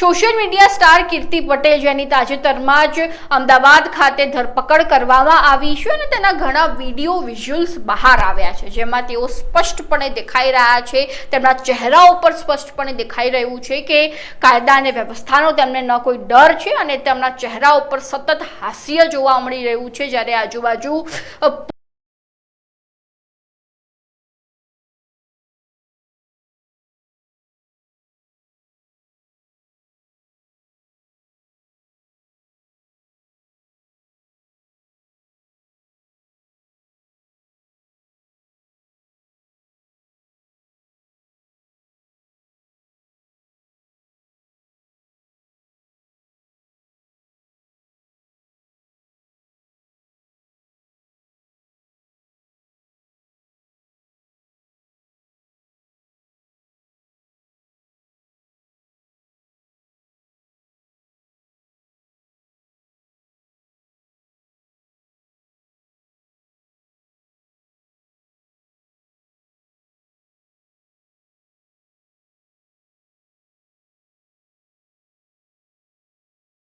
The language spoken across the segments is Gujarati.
Social media star Kirti Patel જેની તાજેતરમાં જ અમદાવાદ ખાતે ધરપકડ કરવામાં આવી છે અને તેના ઘણા વીડિયો વિઝ્યુઅલ્સ બહાર આવ્યા છે, જેમાં તેઓ સ્પષ્ટપણે દેખાઈ રહ્યા છે. તેમના ચહેરા ઉપર સ્પષ્ટપણે દેખાઈ રહ્યું છે કે કાયદા અને વ્યવસ્થાનો તેમને ન કોઈ ડર છે અને તેમના ચહેરા ઉપર સતત હાસ્ય જોવા મળી રહ્યું છે. જ્યારે આજુબાજુ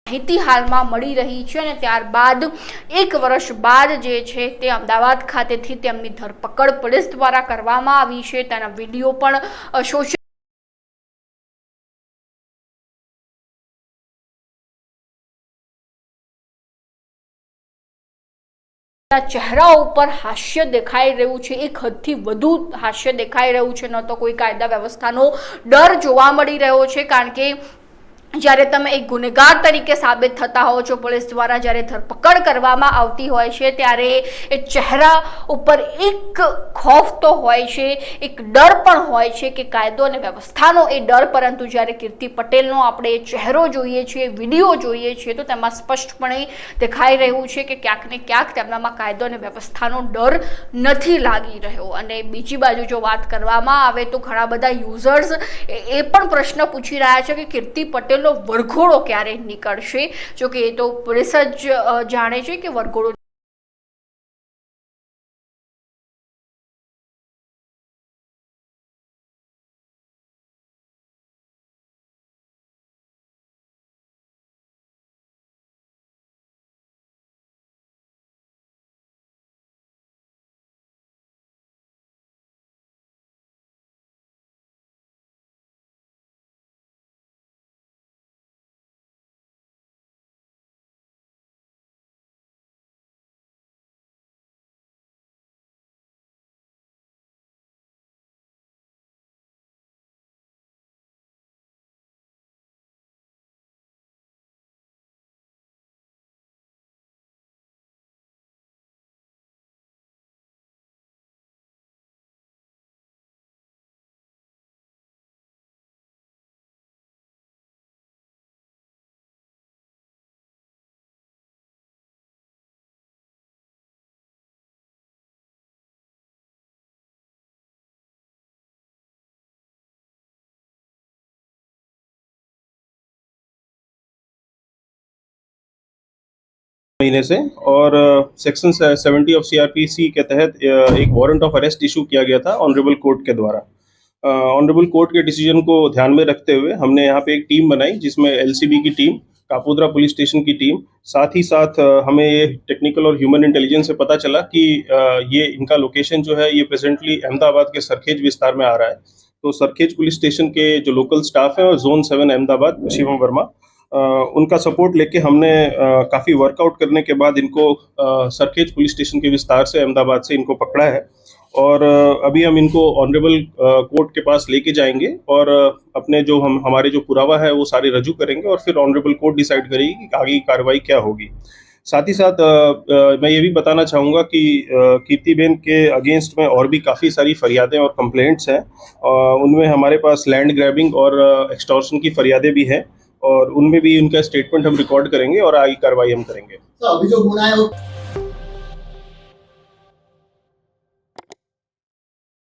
માહિતી હાલમાં મળી રહી છે અને ત્યારબાદ એક વર્ષ બાદ જે છે તે અમદાવાદ ખાતેથી તેમની ધરપકડ પોલીસ દ્વારા કરવામાં આવી છે. તેના વીડિયો પણ સોશિયલ ચહેરા ઉપર હાસ્ય દેખાઈ રહ્યું છે. એક હદથી વધુ હાસ્ય દેખાઈ રહ્યું છે. ન તો કોઈ કાયદા વ્યવસ્થાનો ડર જોવા મળી રહ્યો છે, કારણ કે જ્યારે તમે એક ગુનેગાર તરીકે સાબિત થતા હો છો પોલીસ દ્વારા જ્યારે ધરપકડ કરવામાં આવતી હોય છે, ત્યારે એ ચહેરા ઉપર એક ખોફ તો હોય છે, એક ડર પણ હોય છે કે કાયદો અને વ્યવસ્થાનો એ ડર, પરંતુ જ્યારે કીર્તિ પટેલનો આપણે ચહેરો જોઈએ છીએ, વીડિયો જોઈએ છીએ, તો તેમાં સ્પષ્ટપણે દેખાઈ રહ્યું છે કે ક્યાંક ને ક્યાંક તેમનામાં કાયદો અને વ્યવસ્થાનો ડર નથી લાગી રહ્યો. અને બીજી બાજુ જો વાત કરવામાં આવે તો ઘણા બધા યુઝર્સ એ પણ પ્રશ્ન પૂછી રહ્યા છે કે કીર્તિ પટેલનો વરઘોડો ક્યારે નીકળશે? જો કે એ તો પોલીસ જ જાણે છે કે વરઘોડો महीने से, और सेक्शन सेवेंटी ऑफ़ सीआरपीसी के तहत एक वारंट ऑफ़ अरेस्ट इशू किया गया था ऑनरेबल कोर्ट के द्वारा। ऑनरेबल कोर्ट के डिसीज़न को ध्यान में रखते हुए हमने यहाँ पे एक टीम बनाई, जिसमें एलसीबी की टीम कापोद्रा पुलिस स्टेशन की टीम साथ ही साथ हमें ये टेक्निकल और ह्यूमन इंटेलिजेंस से पता चला कि ये इनका लोकेशन जो है, ये प्रेजेंटली अहमदाबाद के सरखेज विस्तार में आ रहा है। तो सरखेज पुलिस स्टेशन के जो लोकल स्टाफ हैं, और जोन सेवन अहमदाबाद, शिवम वर्मा उनका सपोर्ट लेके हमने काफ़ी वर्कआउट करने के बाद इनको सरखेज पुलिस स्टेशन के विस्तार से अहमदाबाद से इनको पकड़ा है। और अभी हम इनको ऑनरेबल कोर्ट के पास लेके जाएँगे और अपने जो हम, हमारे जो पुरावा है वो सारे रजू करेंगे और फिर ऑनरेबल कोर्ट डिसाइड करेगी कि आगे की कार्रवाई क्या होगी। साथ ही साथ मैं ये भी बताना चाहूँगा कि कीर्तिबेन के अगेंस्ट में और भी काफ़ी सारी फरियादें और कंप्लेंट्स हैं। उनमें हमारे पास लैंड ग्रैबिंग और एक्सटॉर्शन की फरियादें भी हैं। और उनमें भी उनका स्टेटमेंट हम रिकॉर्ड करेंगे और आगे कार्रवाई हम करेंगे तो अभी जो गुना है वो